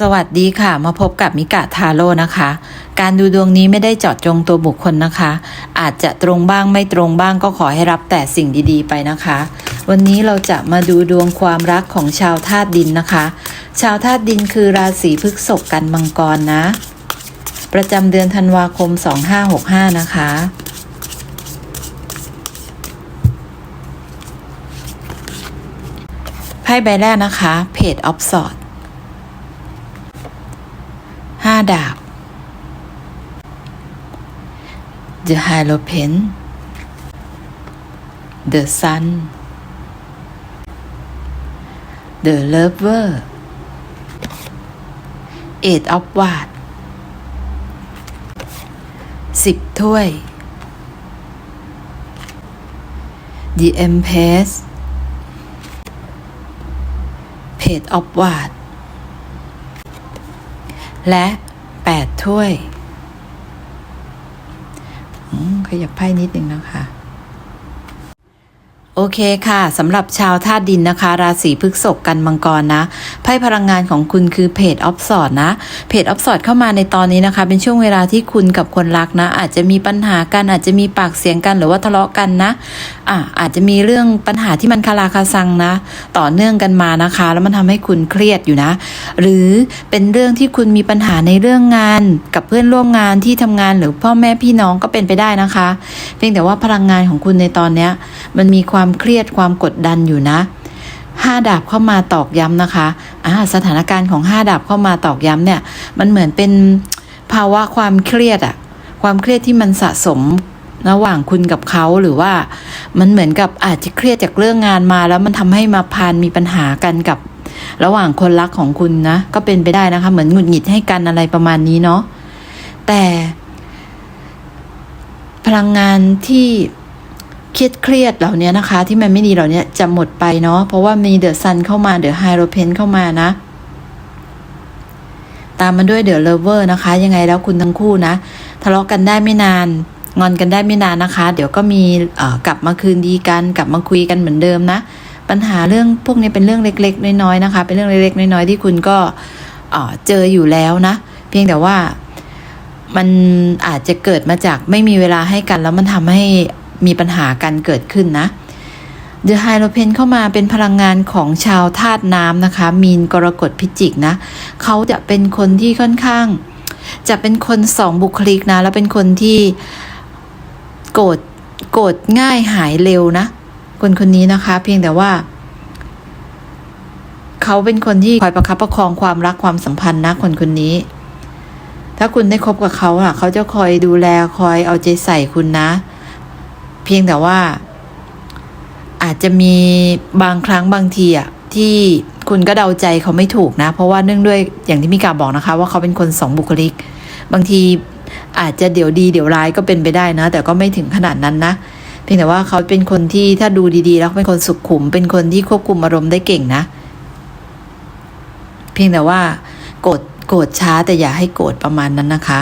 สวัสดีค่ะ มาพบกับมิกะทาโร่นะคะ การดูดวงนี้ไม่ได้เจาะจงตัวบุคคลนะคะ อาจจะตรงบ้างไม่ตรงบ้างก็ขอให้รับแต่สิ่งดีๆไปนะคะ วันนี้เราจะมาดูดวงความรักของชาวธาตุดินนะคะ ชาวธาตุดินคือราศีพฤษภกันมังกรนะ ประจำเดือนธันวาคม 2565 นะคะไพ่ใบแรกนะคะเพจออฟสอดาดาบ The Hierophant The Sun The Lover Eight of Wands สิบถ้วย The Empress Page of Wands และ แปดถ้วยขยับไพ่นิดนึงนะคะ โอเคค่ะสำหรับชาวธาตุดินนะคะ ราศีพฤษภกันมังกรนะไพ่พลังงานของคุณคือเพจออฟสอดนะเพจออฟสอดเข้ามาในตอนนี้นะคะ เป็นช่วงเวลาที่คุณกับคนรักนะ อาจจะมีปัญหากันอาจจะมีปากเสียงกันหรือว่าทะเลาะกันนะอะอาจจะมีเรื่องปัญหาที่มันคาราคาซังนะ ต่อเนื่องกันมานะคะ แล้วมันทำให้คุณเครียดอยู่นะ หรือเป็นเรื่องที่คุณมีปัญหาในเรื่องงาน กับเพื่อนร่วมงานที่ทำงานหรือพ่อแม่พี่น้องก็เป็นไปได้นะคะ เพียงแต่ว่าพลังงานของคุณในตอนเนี้ยมันมีความความเครียดความกดดันอยู่นะห้าดาบเข้ามาตอกย้ำนะคะอ่าสถานการณ์ของห้าดาบเข้ามาตอกย้ำเนี่ย มันเหมือนเป็นภาวะความเครียดอะความเครียดที่มันสะสมระหว่างคุณกับเขาหรือว่ามันเหมือนกับอาจจะเครียดจากเรื่องงานมา แล้วมันทำให้มาพานมีปัญหากันกับ ระหว่างคนรักของคุณนะ ก็เป็นไปได้นะคะ เหมือนหงุดหงิดให้กันอะไรประมาณนี้เนาะแต่ พลังงานที่ เครียดเครียดๆเหล่านี้นะคะ ที่มันไม่ดีเหล่านี้จะหมดไปเนาะเพราะว่ามีเดอะซันเข้ามาเดอะไฮโรเพนเข้ามานะ ตามมาด้วยเดอะเลเวอร์นะคะ ยังไงแล้วคุณทั้งคู่นะ ทะเลาะกันได้ไม่นานงอนกันได้ไม่นานนะคะ เดี๋ยวก็มีกลับมาคืนดีกัน กลับมาคุยกันเหมือนเดิมนะ ปัญหาเรื่องพวกนี้เป็นเรื่องเล็ก ๆ น้อยๆนะคะ เป็นเรื่องเล็กๆน้อยๆที่คุณก็เอ่อเจออยู่แล้วนะ เพียงแต่ว่ามันอาจจะเกิดมาจากไม่มีเวลาให้กัน แล้วมันทำให้ มีปัญหากันเกิดขึ้นนะเดอะไฮโ o เพนเข้ามาเป็นพลังงานของชาวธาตุน้ำนะคะ มีนกรกฎพิจิกนะเขาจะเป็นคนที่ค่อนข้าง จะเป็นคนสองบุคลิกนะ แล้วเป็นคนที่โกรธโกรธง่ายหายเร็วนะ คนคนนี้นะคะ เพียงแต่ว่า เขาเป็นคนที่คอยประคับประคองความรักความสัมพันธ์นะคนคนนี้ ถ้าคุณได้คบกับเขาอะ เขาจะคอยดูแลคอยเอาใจใส่คุณนะเพียงแต่ว่า อาจจะมีบางครั้งบางทีอะที่คุณก็เดาใจเขาไม่ถูกนะ เพราะว่าเนื่องด้วยอย่างที่มีการบอกนะคะ ว่าเขาเป็นคนสองบุคลิก บางทีอาจจะเดี๋ยวดีเดี๋ยวร้ายก็เป็นไปได้นะ แต่ก็ไม่ถึงขนาดนั้นนะเพียงแต่ว่าเขาเป็นคนที่ถ้าดูดีๆ แล้วเป็นคนสุขขุม เป็นคนที่ควบคุมอารมณ์ได้เก่งนะ เพียงแต่ว่าโกรธโกรธช้าแต่อย่าให้โกรธประมาณนั้นนะคะ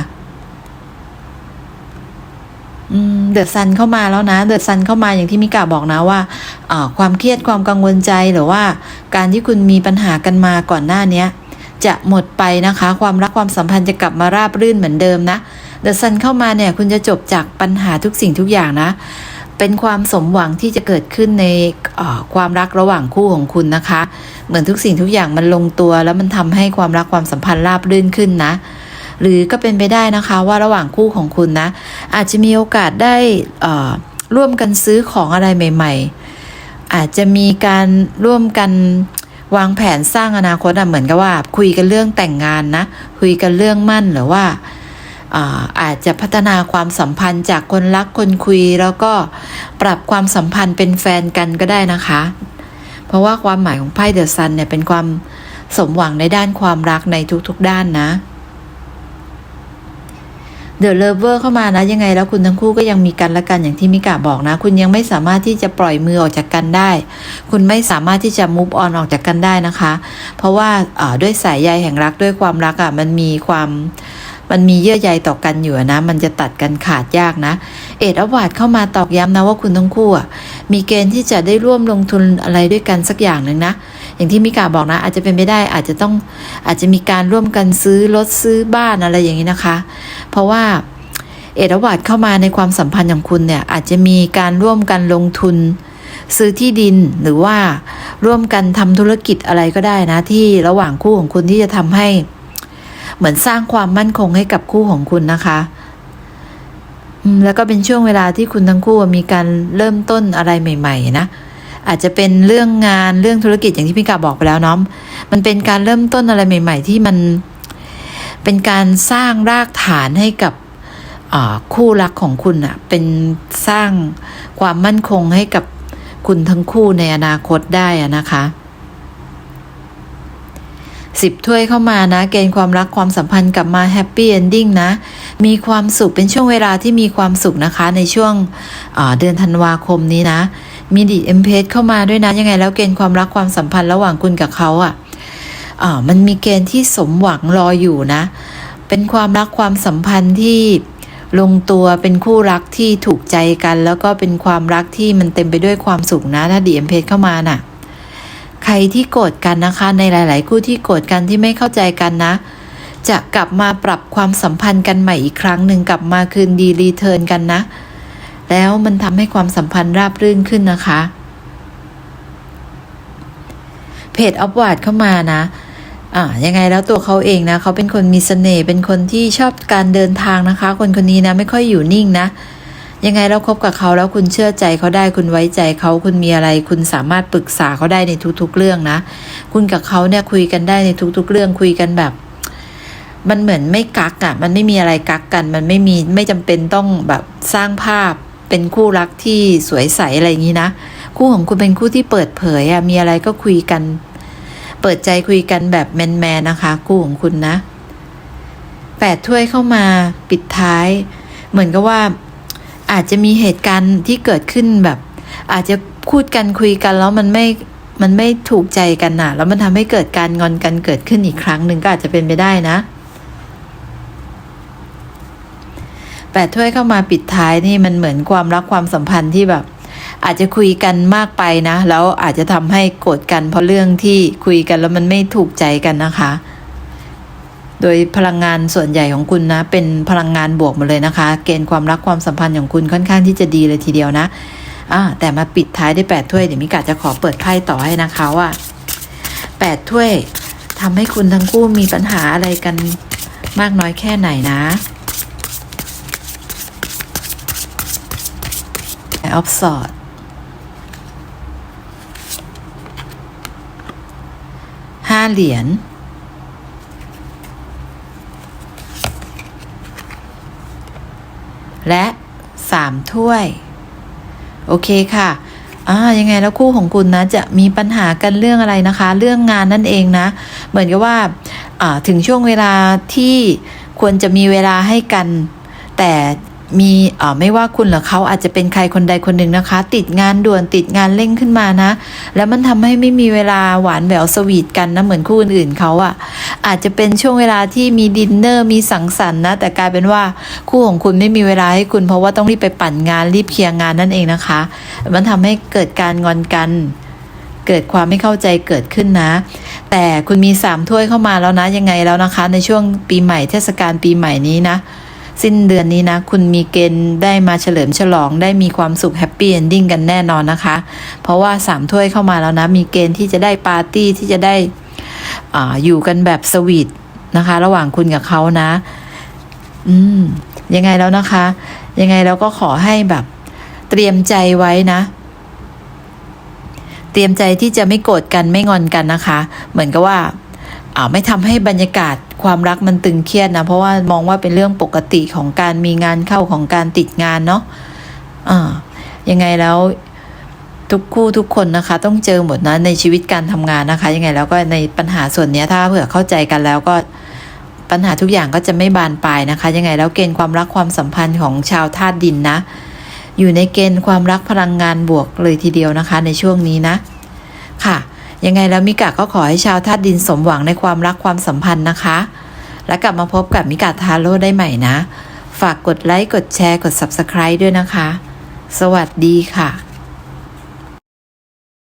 เดือดซันเข้ามาแล้วนะ เดือดซันเข้ามาอย่างที่มิกาบอกนะว่าความเครียดความกังวลใจหรือว่า การที่คุณมีปัญหากันมาก่อนหน้านี้จะหมดไปนะคะ ความรักความสัมพันธ์จะกลับมาราบรื่นเหมือนเดิมนะเดอะซันเข้ามาเนี่ยคุณจะจบจากปัญหาทุกสิ่งทุกอย่างนะ เป็นความสมหวังที่จะเกิดขึ้นในความรักระหว่างคู่ของคุณนะคะ เหมือนทุกสิ่งทุกอย่างมันลงตัว แล้วมันทำให้ความรักความสัมพันธ์ราบรื่นขึ้นนะ หรือก็เป็นไปได้นะคะว่าระหว่างคู่ของคุณนะ อาจจะมีโอกาสได้ร่วมกันซื้อของอะไรใหม่ ๆ อาจจะมีการร่วมกันวางแผนสร้างอนาคตอะเหมือนกับว่า คุยกันเรื่องแต่งงานนะ คุยกันเรื่องมั่นหรือว่าอาจจะพัฒนาความสัมพันธ์จากคนรักคนคุย แล้วก็ปรับความสัมพันธ์เป็นแฟนกันก็ได้นะคะ เพราะว่าความหมายของไพ่เดอะซันเนี่ยเป็นความสมหวังในด้านความรักในทุกๆด้านนะ เดอะเลเวอร์เข้ามานะยังไงแล้วคุณทั้งคู่ก็ยังมีกันและกันอย่างที่มิกาบอกนะ คุณยังไม่สามารถที่จะปล่อยมือออกจากกันได้ คุณไม่สามารถที่จะมูฟออนออกจากกันได้นะคะ เพราะว่าด้วยสายใยแห่งรักด้วยความรักอะมันมีความมันมีเยื่อใยต่อกันอยู่นะ มันจะตัดกันขาดยากนะ เอ็ดอวาดเข้ามาตอกย้ำนะว่าคุณทั้งคู่อะมีเกณฑ์ที่จะได้ร่วมลงทุนอะไรด้วยกันสักอย่างหนึ่งนะ อย่างที่มิกาบอกนะ อาจจะเป็นไม่ได้อาจจะต้องอาจจะมีการร่วมกันซื้อรถซื้อบ้านอะไรอย่างนี้นะคะ เพราะว่าเอราวัตเข้ามาในความสัมพันธ์ของคุณเนี่ย อาจจะมีการร่วมกันลงทุน ซื้อที่ดินหรือว่าร่วมกันทำธุรกิจอะไรก็ได้นะ ที่ระหว่างคู่ของคุณที่จะทำให้ เหมือนสร้างความมั่นคงให้กับคู่ของคุณนะคะแล้วก็เป็นช่วงเวลาที่คุณทั้งคู่มีการเริ่มต้นอะไรใหม่ ๆ นะ อาจจะเป็นเรื่องงานเรื่องธุรกิจอย่างที่พี่กาบอกไปแล้วเนาะมันเป็นการเริ่มต้นอะไรใหม่ ๆ ที่มันเป็นการสร้างรากฐานให้กับคู่รักของคุณอะเป็นสร้างความมั่นคงให้กับคุณทั้งคู่ในอนาคตได้อะนะคะสิบถ้วยเข้ามานะ เกณฑ์ความรักความสัมพันธ์กลับมาแฮปปี้เอนดิ้งนะ มีความสุขเป็นช่วงเวลาที่มีความสุขนะคะ ในช่วงเดือนธันวาคมนี้นะ มีดีเอ็มเพเข้ามาด้วยนะยังไงแล้วเกณฑ์ความรักความสัมพันธ์ระหว่างคุณกับเขาอะอ่ามันมีเกณฑ์ที่สมหวังรออยู่นะ เป็นความรักความสัมพันธ์ที่ลงตัวเป็นคู่รักที่ถูกใจกัน แล้วก็เป็นความรักที่มันเต็มไปด้วยความสุขนะ ถ้าดีเอ็มเพเข้ามาน่ะ ใครที่โกรธกันนะคะในหลาย ๆ คู่ที่โกรธกันที่ไม่เข้าใจกันนะ จะกลับมาปรับความสัมพันธ์กันใหม่อีกครั้งหนึ่งกลับมาคืนดีรีเทิร์นกันนะ แล้วมันทำให้ความสัมพันธ์ราบรื่นขึ้นนะคะ เพจอัพวาดเข้ามานะอ่ายังไงแล้วตัวเขาเองนะเขาเป็นคนมีเสน่ห์เป็นคนที่ชอบการเดินทางนะคะ คนคนนี้นะไม่ค่อยอยู่นิ่งนะ ยังไงแล้วคบกับเขาแล้วคุณเชื่อใจเขาได้คุณไว้ใจเขาคุณมีอะไร คุณสามารถปรึกษาเขาได้ในทุกๆเรื่องนะ คุณกับเขาเนี่ยคุยกันได้ในทุกๆ เรื่องคุยกันแบบ มันเหมือนไม่กักอะ่ะ มันไม่มีอะไรกักกัน มันไม่มีไม่จำเป็นต้องแบบสร้างภาพ เป็นคู่รักที่สวยใสอะไรอย่างนี้นะ คู่ของคุณเป็นคู่ที่เปิดเผยอะมีอะไรก็คุยกัน เปิดใจคุยกันแบบแมนๆนะคะ คู่ของคุณนะแปดถ้วยเข้ามาปิดท้าย เหมือนกับว่า อาจจะมีเหตุการณ์ที่เกิดขึ้นแบบ อาจจะพูดกันคุยกันแล้วมันไม่มันไม่ถูกใจกันน่ะ แล้วมันทำให้เกิดการงอนกันเกิดขึ้นอีกครั้งหนึ่งก็อาจจะเป็นไปได้นะ แปดถ้วยเข้ามาปิดท้ายนี่มันเหมือนความรักความสัมพันธ์ที่แบบ อาจจะคุยกันมากไปนะ แล้วอาจจะทำให้โกรธกัน เพราะเรื่องที่คุยกันแล้วมันไม่ถูกใจกันนะคะ โดยพลังงานส่วนใหญ่ของคุณนะ เป็นพลังงานบวกหมดเลยนะคะ เกณฑ์ความรักความสัมพันธ์ของคุณค่อนข้างที่จะดีเลยทีเดียวนะอ่าแต่มาปิดท้ายด้วยแปดถ้วยเดี๋ยวมิกาจะขอเปิดไพ่ต่อให้นะคะว่าแปดถ้วยทำให้คุณทั้งคู่มีปัญหาอะไรกันมากน้อยแค่ไหนนะ ออฟสอดห้าเหรียญและสามถ้วย โอเคค่ะอ่ายังไงแล้วคู่ของคุณนะจะมีปัญหากันเรื่องอะไรนะคะ เรื่องงานนั่นเองนะ เหมือนกับว่าอ่าถึงช่วงเวลาที่ควรจะมีเวลาให้กัน แต่ มีอ่าไม่ว่าคุณหรือเขาอาจจะเป็นใครคนใดคนหนึ่งนะคะ ติดงานด่วนติดงานเร่งขึ้นมานะ แล้วมันทำให้ไม่มีเวลาหวานแหววสวีทกันนะเหมือนคู่อื่นๆเขาอะ่ะ อาจจะเป็นช่วงเวลาที่มีดินเนอร์มีสังสรรค์นะแต่กลายเป็นว่าคู่ของคุณไม่มีเวลาให้คุณเพราะว่าต้องรีบไปปั่นงานรีบเคลียร์งานนั่นเองนะคะ มันทำให้เกิดการงอนกันเกิดความไม่เข้าใจเกิดขึ้นนะ แต่คุณมีสามถ้วยเข้ามาแล้วนะยังไงแล้วนะคะ ในช่วงปีใหม่เทศกาลปีใหม่นี้นะ สิ้นเดือนนี้นะ คุณมีเกณฑ์ได้มาเฉลิมฉลองได้มีความสุขแฮปปี้เอนดิ้งกันแน่นอนนะคะ เพราะว่าสามถ้วยเข้ามาแล้วนะ มีเกณฑ์ที่จะได้ปาร์ตี้ที่จะได้ออยู่กันแบบสวีทนะคะ ระหว่างคุณกับเขานะ อืม ยังไงแล้วนะคะ ยังไงแล้วก็ขอให้แบบเตรียมใจไว้นะเตรียมใจที่จะไม่โกรธกันไม่งอนกันนะคะ เหมือนกับว่าอ่าไม่ทำให้บรรยากาศ ความรักมันตึงเครียดนะเพราะว่ามองว่าเป็นเรื่องปกติของการมีงานเข้าของการติดงานเนาะอ่ายังไงแล้วทุกคู่ทุกคนนะคะ ต้องเจอหมดนะในชีวิตการทำงานนะคะ ยังไงแล้วก็ในปัญหาส่วนนี้ถ้าเผื่อเข้าใจกันแล้วก็ปัญหาทุกอย่างก็จะไม่บานปลายนะคะ ยังไงแล้วเกณฑ์ความรักความสัมพันธ์ของชาวธาตุดินนะ อยู่ในเกณฑ์ความรักพลังงานบวกเลยทีเดียวนะคะ ในช่วงนี้นะ ยังไงแล้วมิกะก็ขอให้ชาวธาตุดินสมหวังในความรักความสัมพันธ์นะคะ และกลับมาพบกับมิกะทาโร่ได้ใหม่นะ ฝากกดไลค์กดแชร์กด Subscribe ด้วยนะคะ สวัสดีค่ะ